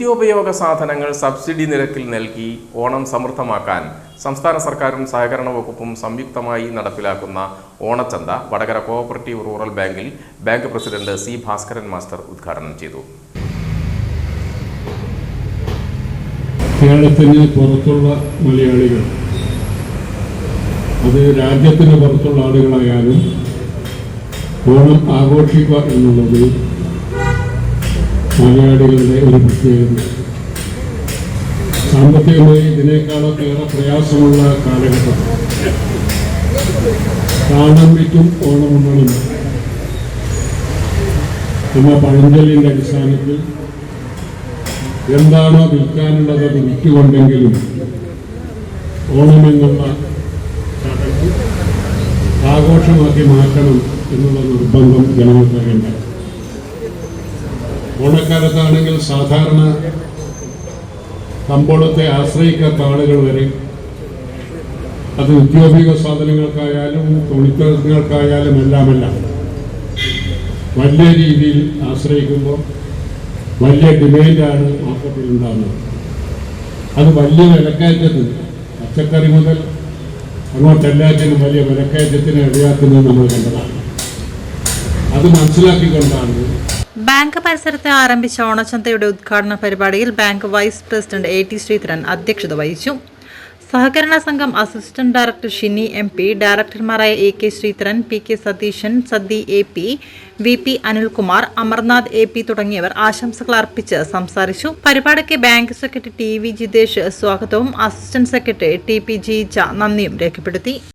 നിത്യോപയോഗ സാധനങ്ങൾ സബ്സിഡി നിരക്കിൽ നൽകി ഓണം സമൃദ്ധമാക്കാൻ സംസ്ഥാന സർക്കാരും സഹകരണ വകുപ്പും സംയുക്തമായി നടപ്പിലാക്കുന്ന ഓണച്ചന്ത വടകര കോഓപ്പറേറ്റീവ് റൂറൽ ബാങ്കിൽ bank president C Bhaskaran master ഉദ്ഘാടനം ചെയ്തു. കേരളത്തിന് പുറത്തുള്ള മലയാളികൾ അത് രാജ്യത്തിന് പുറത്തുള്ള ആളുകളായാലും ഓണം ആഘോഷിക്കുക എന്നുള്ളത് മലയാളികളുടെ ഒരു പ്രത്യേകത. സാമ്പത്തികമായി ഇതിനേക്കാളൊക്കെ ഏറെ പ്രയാസമുള്ള കാലഘട്ടം. കാണാൻ വിറ്റും നമ്മ എന്ന പഴഞ്ചൊല്ലിന്റെ അടിസ്ഥാനത്തിൽ എന്താണോ വിൽക്കാനുള്ളത് അത് വിറ്റുകൊണ്ടെങ്കിലും ഓണമെന്നുള്ള ആഘോഷമാക്കി മാറ്റണം എന്നുള്ള നിർബന്ധം ജനങ്ങൾക്കറിയണ്ട ഓണക്കാലത്താണെങ്കിൽ സാധാരണ കമ്പോളത്തെ ആശ്രയിക്കാത്ത ആളുകൾ വരെ അത് ഉദ്യോഗിക സാധനങ്ങൾക്കായാലും തുണിത്തരങ്ങൾക്കായാലും എല്ലാമെല്ലാം. വലിയ രീതിയിൽ ആശ്രയിക്കുമ്പോൾ വലിയ ഡിമാൻഡാണ് മാർക്കറ്റിൽ ഉണ്ടാകുന്നത് അത് വലിയ വിലക്കയറ്റത്തിന് പച്ചക്കറി മുതൽ അങ്ങോട്ടെല്ലാറ്റിനും വലിയ വിലക്കയറ്റത്തിന് ഇടയാക്കുന്നത് നമ്മൾ കണ്ടതാണ്. അത് മനസ്സിലാക്കിക്കൊണ്ടാണ് ബാങ്ക് പരിസരത്ത് ആരംഭിച്ച ഓണച്ചന്തയുടെ ഉദ്ഘാടന പരിപാടിയിൽ bank vice president A T Sreedharan അധ്യക്ഷത വഹിച്ചു. സഹകരണ സംഘം assistant director Shini M P ഡയറക്ടർമാരായ A K Sreedharan P K Satheesan സദ്ദി A P V P Anilkumar Amarnath A P തുടങ്ങിയവർ ആശംസകൾ അർപ്പിച്ച് സംസാരിച്ചു. പരിപാടിക്ക് bank secretary T V Jithesh സ്വാഗതവും assistant secretary T P Jeeja നന്ദിയും രേഖപ്പെടുത്തി.